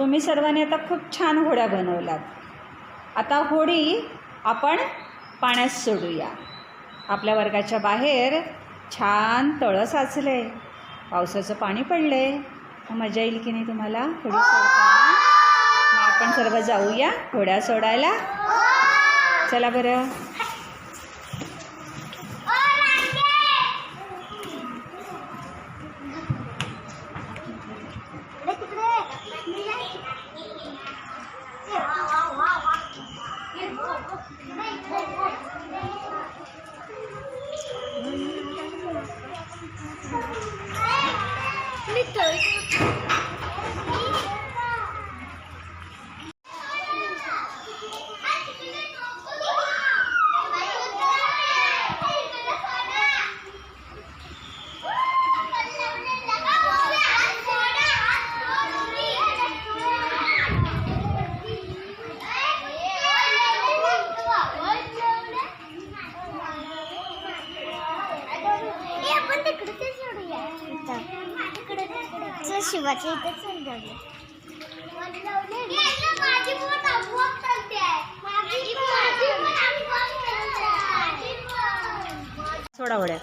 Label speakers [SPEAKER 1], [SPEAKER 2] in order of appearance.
[SPEAKER 1] तुम्ही सर्वांनी आता खूप छान होड्या बनवल्यात. आता होडी आपण पाण्यात सोडूया. आपल्या वर्गाच्या बाहेर छान तळं साचले. पावसाचं पाणी पडले. मजा येईल की नाही तुम्हाला? होडी सोडताना? मग आपण सर्व जाऊया होड्या सोडायला. चला बरं.
[SPEAKER 2] आपण तिकडे शिवाच्या इथे चल जाऊया
[SPEAKER 1] सोडा होड्या